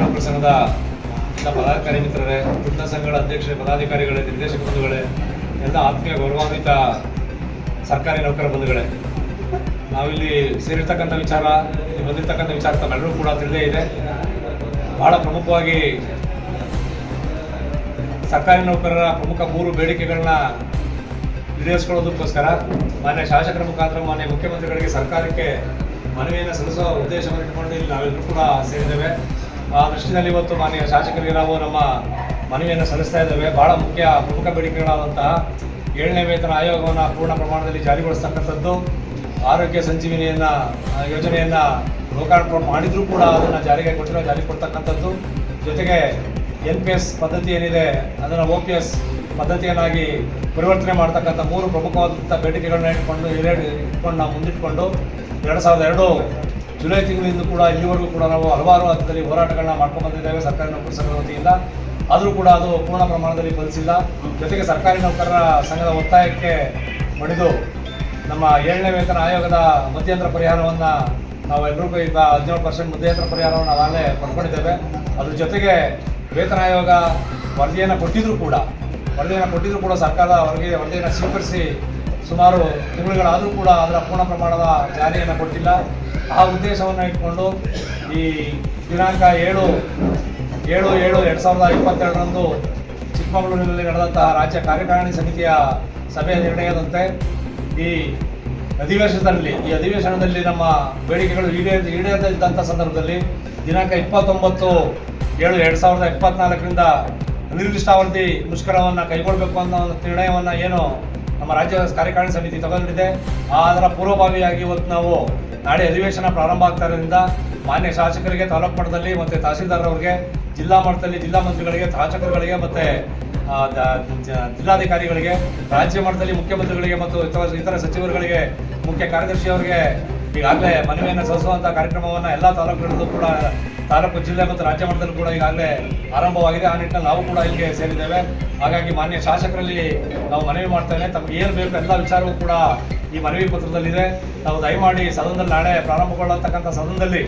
ನೌಕರ ಸಂಘದ ಎಲ್ಲ ಪದಾಧಿಕಾರಿ ಮಿತ್ರರೇ ವೃತ್ತ ಸಂಘಗಳ ಅಧ್ಯಕ್ಷರೇ, ಪದಾಧಿಕಾರಿಗಳೇ, ನಿರ್ದೇಶಕ ಬಂಧುಗಳೇ, ಎಲ್ಲ ಆತ್ಮೀಯ ಗೌರವಾನ್ವಿತ ಸರ್ಕಾರಿ ನೌಕರ ಬಂಧುಗಳೇ, ನಾವಿಲ್ಲಿ ಸೇರಿರ್ತಕ್ಕಂಥ ವಿಚಾರ ಬಂದಿರ್ತಕ್ಕಂಥ ವಿಚಾರ ತಮ್ಮೆಲ್ಲರೂ ಕೂಡ ತಿಳಿದೇ ಇದೆ. ಬಹಳ ಪ್ರಮುಖವಾಗಿ ಸರ್ಕಾರಿ ನೌಕರರ ಪ್ರಮುಖ ಮೂರು ಬೇಡಿಕೆಗಳನ್ನ ಈಡೇರಿಸ್ಕೊಳ್ಳೋದಕ್ಕೋಸ್ಕರ ಮಾನ್ಯ ಶಾಸಕರ ಮುಖಾಂತರ ಮಾನ್ಯ ಮುಖ್ಯಮಂತ್ರಿಗಳಿಗೆ ಸರ್ಕಾರಕ್ಕೆ ಮನವಿಯನ್ನು ಸಲ್ಲಿಸುವ ಉದ್ದೇಶವನ್ನು ಇಟ್ಕೊಂಡು ಇಲ್ಲಿ ನಾವೆಲ್ಲರೂ ಕೂಡ ಸೇರಿದ್ದೇವೆ. ಆ ದೃಷ್ಟಿನಲ್ಲಿ ಇವತ್ತು ಮಾನ್ಯ ಶಾಸಕರಿಗೆ ನಾವು ನಮ್ಮ ಮನವಿಯನ್ನು ಸಲ್ಲಿಸ್ತಾ ಇದ್ದೇವೆ. ಬಹಳ ಮುಖ್ಯ ಪ್ರಮುಖ ಬೇಡಿಕೆಗಳಾದಂತಹ ಏಳನೇ ವೇತನ ಆಯೋಗವನ್ನು ಪೂರ್ಣ ಪ್ರಮಾಣದಲ್ಲಿ ಜಾರಿಗೊಳಿಸ್ತಕ್ಕಂಥದ್ದು. ಆರೋಗ್ಯ ಸಂಜೀವಿನಿಯನ್ನ ಯೋಜನೆಯನ್ನು ಲೋಕಾರ್ಪಣೆ ಮಾಡಿದ್ರೂ ಕೂಡ ಅದನ್ನು ಜಾರಿಗೆ ಕೊಟ್ಟಿರೋ, ಜಾರಿ ಕೊಡ್ತಕ್ಕಂಥದ್ದು. ಜೊತೆಗೆ ಎನ್ ಪಿ ಎಸ್ ಪದ್ಧತಿ ಏನಿದೆ, ಅದನ್ನು ಒ ಪಿ ಎಸ್ ಪದ್ಧತಿಯನ್ನಾಗಿ ಪರಿವರ್ತನೆ ಮಾಡ್ತಕ್ಕಂಥ ಮೂರು ಪ್ರಮುಖವಾದಂಥ ಬೇಡಿಕೆಗಳನ್ನ ಇಟ್ಕೊಂಡು ಇಟ್ಕೊಂಡು ನಾವು ಮುಂದಿಟ್ಕೊಂಡು, ಎರಡು ಸಾವಿರದ ಎರಡು ಜುಲೈ ತಿಂಗಳಿಂದ ಕೂಡ ಇಲ್ಲಿವರೆಗೂ ಕೂಡ ನಾವು ಹಲವಾರು ಹಂತದಲ್ಲಿ ಹೋರಾಟಗಳನ್ನ ಮಾಡ್ಕೊಂಡು ಬಂದಿದ್ದೇವೆ ಸರ್ಕಾರಿ ನೌಕರ ಸಂಘದ ವತಿಯಿಂದ. ಆದರೂ ಕೂಡ ಅದು ಪೂರ್ಣ ಪ್ರಮಾಣದಲ್ಲಿ ಫಲಿಸಿಲ್ಲ ಜೊತೆಗೆ ಸರ್ಕಾರಿ ನೌಕರರ ಸಂಘದ ಒತ್ತಾಯಕ್ಕೆ ಮಣಿದು ನಮ್ಮ ಏಳನೇ ವೇತನ ಆಯೋಗದ ಮಧ್ಯಂತರ ಪರಿಹಾರವನ್ನು ನಾವು ಎಲ್ರಿಗೂ ಈಗ ಹದಿನೇಳು ಪರ್ಸೆಂಟ್ ಮಧ್ಯಂತರ ಪರಿಹಾರವನ್ನು ನಾವಾಗಲೇ ಪಡ್ಕೊಂಡಿದ್ದೇವೆ. ಅದ್ರ ಜೊತೆಗೆ ವೇತನ ಆಯೋಗ ವರದಿಯನ್ನು ಕೊಟ್ಟಿದ್ರು ಕೂಡ, ವರದಿಯನ್ನು ಕೊಟ್ಟಿದ್ರು ಕೂಡ ಸರ್ಕಾರ ಅವರಿಗೆ ವರದಿಯನ್ನು ಸ್ವೀಕರಿಸಿ ಸುಮಾರು ತಿಂಗಳುಗಳಾದರೂ ಕೂಡ ಅದರ ಪೂರ್ಣ ಪ್ರಮಾಣದ ಜಾರಿಯನ್ನು ಕೊಟ್ಟಿಲ್ಲ. ಆ ಉದ್ದೇಶವನ್ನು ಇಟ್ಕೊಂಡು ಈ ದಿನಾಂಕ ಏಳು ಏಳು ಏಳು ಎರಡು ಸಾವಿರದ ಇಪ್ಪತ್ತೆರಡರಂದು ಚಿಕ್ಕಮಗಳೂರಿನಲ್ಲಿ ನಡೆದಂತಹ ರಾಜ್ಯ ಕಾರ್ಯಕಾರಿಣಿ ಸಮಿತಿಯ ಸಭೆಯ ನಿರ್ಣಯದಂತೆ ಈ ಅಧಿವೇಶನದಲ್ಲಿ ಈ ಅಧಿವೇಶನದಲ್ಲಿ ನಮ್ಮ ಬೇಡಿಕೆಗಳು ಈಡೇರಿ, ಈಡೇರದಿದ್ದಂಥ ಸಂದರ್ಭದಲ್ಲಿ ದಿನಾಂಕ ಇಪ್ಪತ್ತೊಂಬತ್ತು, ಏಳು ಎರಡು ಸಾವಿರದ ಇಪ್ಪತ್ನಾಲ್ಕರಿಂದ ಅನಿರ್ದಿಷ್ಟಾವಧಿ ಮುಷ್ಕರವನ್ನು ಕೈಗೊಳ್ಳಬೇಕು ಅನ್ನೋ ಒಂದು ನಿರ್ಣಯವನ್ನು ಏನು ನಮ್ಮ ರಾಜ್ಯ ಕಾರ್ಯಕಾರಿಣಿ ಸಮಿತಿ ತಗೊಂಡಿದೆ. ಅದರ ಪೂರ್ವಭಾವಿಯಾಗಿ ಇವತ್ತು ನಾವು ನಾಳೆ ಅಧಿವೇಶನ ಪ್ರಾರಂಭ ಆಗ್ತಾ ಇರೋದ್ರಿಂದ ಮಾನ್ಯ ಶಾಸಕರಿಗೆ, ತಾಲೂಕು ಮಟ್ಟದಲ್ಲಿ ಮತ್ತು ತಹಸೀಲ್ದಾರ್ ಅವರಿಗೆ, ಜಿಲ್ಲಾ ಮಟ್ಟದಲ್ಲಿ ಜಿಲ್ಲಾ ಮಂತ್ರಿಗಳಿಗೆ, ಶಾಸಕರುಗಳಿಗೆ ಮತ್ತು ಜಿಲ್ಲಾಧಿಕಾರಿಗಳಿಗೆ, ರಾಜ್ಯ ಮಟ್ಟದಲ್ಲಿ ಮುಖ್ಯಮಂತ್ರಿಗಳಿಗೆ ಮತ್ತು ಇತರ ಸಚಿವರುಗಳಿಗೆ, ಮುಖ್ಯ ಕಾರ್ಯದರ್ಶಿಯವರಿಗೆ ಈಗಾಗಲೇ ಮನವಿಯನ್ನು ಸಲ್ಲಿಸುವಂಥ ಕಾರ್ಯಕ್ರಮವನ್ನು ಎಲ್ಲ ತಾಲೂಕುಗಳಲ್ಲೂ ಕೂಡ ತಾಲೂಕು ಜಿಲ್ಲೆ ಮತ್ತು ರಾಜ್ಯ ಮಟ್ಟದಲ್ಲೂ ಕೂಡ ಈಗಾಗಲೇ ಆರಂಭವಾಗಿದೆ. ಆ ನಿಟ್ಟಿನಲ್ಲಿ ನಾವು ಕೂಡ ಇಲ್ಲಿಗೆ ಸೇರಿದ್ದೇವೆ. ಹಾಗಾಗಿ ಮಾನ್ಯ ಶಾಸಕರಲ್ಲಿ ನಾವು ಮನವಿ ಮಾಡ್ತೇವೆ. ತಮಗೆ ಏನು ಬೇಕು ಎಲ್ಲ ವಿಚಾರವೂ ಕೂಡ ಈ ಮನವಿ ಪತ್ರದಲ್ಲಿದೆ. ನಾವು ದಯಮಾಡಿ ಸದನದಲ್ಲಿ ನಾಳೆ ಪ್ರಾರಂಭಗೊಳ್ಳತಕ್ಕಂಥ ಸದನದಲ್ಲಿ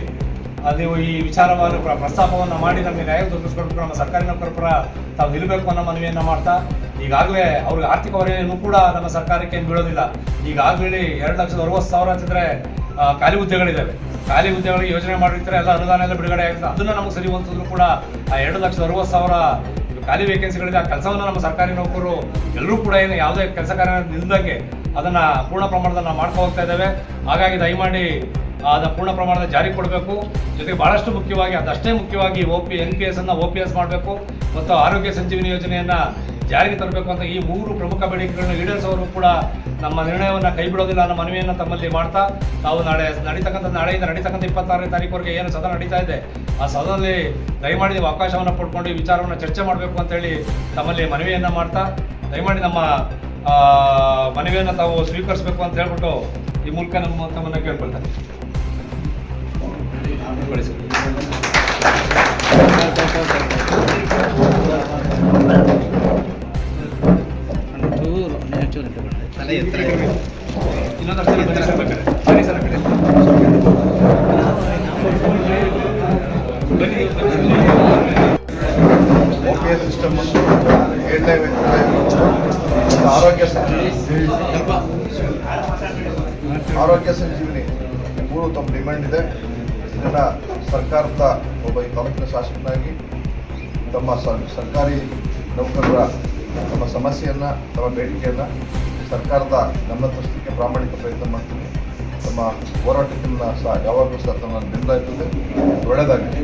ನೀವು ಈ ವಿಚಾರವನ್ನು ಪ್ರ- ಪ್ರಸ್ತಾಪವನ್ನು ಮಾಡಿ ನಮಗೆ ನ್ಯಾಯ ದೊರಕಿಸ್ಕೊಡ್ಬೇಕು ನಮ್ಮ ಸರ್ಕಾರಿ ನೌಕರ ಪರ ತಾವು ನಿಲ್ಲಬೇಕು ಅನ್ನೋ ಮನವಿಯನ್ನು ಮಾಡ್ತಾ ಈಗಾಗಲೇ ಅವ್ರಿಗೆ ಆರ್ಥಿಕ ಹೊರೆಯನ್ನು ಕೂಡ ನಮ್ಮ ಸರ್ಕಾರಕ್ಕೆ ಏನು ಬೀಳೋದಿಲ್ಲ. ಈಗಾಗಲೇ ಎರಡು ಲಕ್ಷದ ಅರವತ್ತು ಸಾವಿರ ಹತ್ತಿದ್ರೆ ಆ, ಖಾಲಿ ಹುದ್ದೆಗಳಿದ್ದಾವೆ ಖಾಲಿ ಹುದ್ದೆಗಳಿಗೆ ಯೋಜನೆ ಮಾಡಿರ್ತಾರೆ, ಎಲ್ಲ ಅನುದಾನ ಎಲ್ಲ ಬಿಡುಗಡೆ ಆಗುತ್ತೆ. ಅದನ್ನು ನಮಗೆ ಸರಿ ಹೊಂದಿದ್ರು ಕೂಡ ಆ ಎರಡು ಲಕ್ಷದ ಅರವತ್ತು ಸಾವಿರ ಖಾಲಿ ವೇಕೆನ್ಸಿಗಳಿದೆ ಆ ಕೆಲಸವನ್ನು ನಮ್ಮ ಸರ್ಕಾರಿ ನೌಕರರು ಎಲ್ಲರೂ ಕೂಡ ಏನು ಯಾವುದೇ ಕೆಲಸ ಕಾರ್ಯ ನಿಲ್ದಂಗೆ ಅದನ್ನು ಪೂರ್ಣ ಪ್ರಮಾಣದಲ್ಲಿ ನಾವು ಮಾಡ್ಕೊ ಹೋಗ್ತಾ ಇದ್ದೇವೆ. ಹಾಗಾಗಿ ದಯಮಾಡಿ ಅದನ್ನು ಪೂರ್ಣ ಪ್ರಮಾಣದ ಜಾರಿ ಕೊಡಬೇಕು. ಜೊತೆಗೆ ಭಾಳಷ್ಟು ಮುಖ್ಯವಾಗಿ, ಅದಷ್ಟೇ ಮುಖ್ಯವಾಗಿ O P N P S ಅನ್ನು ಒ ಪಿ ಎಸ್ ಮಾಡಬೇಕು. ಮತ್ತು ಆರೋಗ್ಯ ಸಂಜೀವಿನಿ ಯೋಜನೆಯನ್ನು ಜಾರಿಗೆ ತರಬೇಕು ಅಂತ ಈ ಮೂರು ಪ್ರಮುಖ ಬೇಡಿಕೆಗಳನ್ನು ಈಡೇರಿಸೋರು ಕೂಡ ನಮ್ಮ ನಿರ್ಣಯವನ್ನು ಕೈ ಬಿಡೋದಿಲ್ಲ ಅನ್ನೋ ಮನವಿಯನ್ನು ತಮ್ಮಲ್ಲಿ ಮಾಡ್ತಾ ತಾವು ನಾಳೆ ನಡೀತಕ್ಕಂಥ ನಾಳೆಯಿಂದ ನಡೀತಕ್ಕಂಥ ಇಪ್ಪತ್ತಾರನೇ ತಾರೀಕುವರೆಗೆ ಏನು ಸದನ ನಡೀತಾ ಇದೆ ಆ ಸದನದಲ್ಲಿ ದಯಮಾಡಿ ನೀವು ಅವಕಾಶವನ್ನು ಪಡ್ಕೊಂಡು ಈ ವಿಚಾರವನ್ನು ಚರ್ಚೆ ಮಾಡಬೇಕು ಅಂತೇಳಿ ತಮ್ಮಲ್ಲಿ ಮನವಿಯನ್ನು ಮಾಡ್ತಾ ದಯಮಾಡಿ ನಮ್ಮ ಮನವಿಯನ್ನು ತಾವು ಸ್ವೀಕರಿಸಬೇಕು ಅಂತ ಹೇಳ್ಬಿಟ್ಟು ಈ ಮೂಲಕ ನಮ್ಮ ತಮ್ಮನ್ನು ಕೇಳ್ಕೊಳ್ತಾರೆ ಎಸ್ ಸಿಸ್ಟಮ್ ಅಂತ ಆರೋಗ್ಯ ಸಂಜೀವಿನಿ ಆರೋಗ್ಯ ಸಂಜೀವಿನಿ ಮೂರು ತಮ್ಮ ಡಿಮ್ಯಾಂಡ್ ಇದೆ. ಇದನ್ನು ಸರ್ಕಾರದ ಒಬ್ಬ ತಾಲೂಕಿನ ಶಾಸಕನಾಗಿ ತಮ್ಮ ಸರ್ಕಾರಿ ನೌಕರರ ತಮ್ಮ ಸಮಸ್ಯೆಯನ್ನು ತಮ್ಮ ಬೇಡಿಕೆಯನ್ನು ಸರ್ಕಾರದ ಗಮನ ತರಿಸಲಿಕ್ಕೆ ಪ್ರಾಮಾಣಿಕ ಪ್ರಯತ್ನ ಮಾಡ್ತೀನಿ ತಮ್ಮ ಹೋರಾಟಕ್ಕೆ ಸಹ ಯಾವಾಗಲೂ ಸಹ ತಮ್ಮ ಬೆಂಬಲ ಇರ್ತದೆ. ಒಳ್ಳೆಯದಾಗಲಿ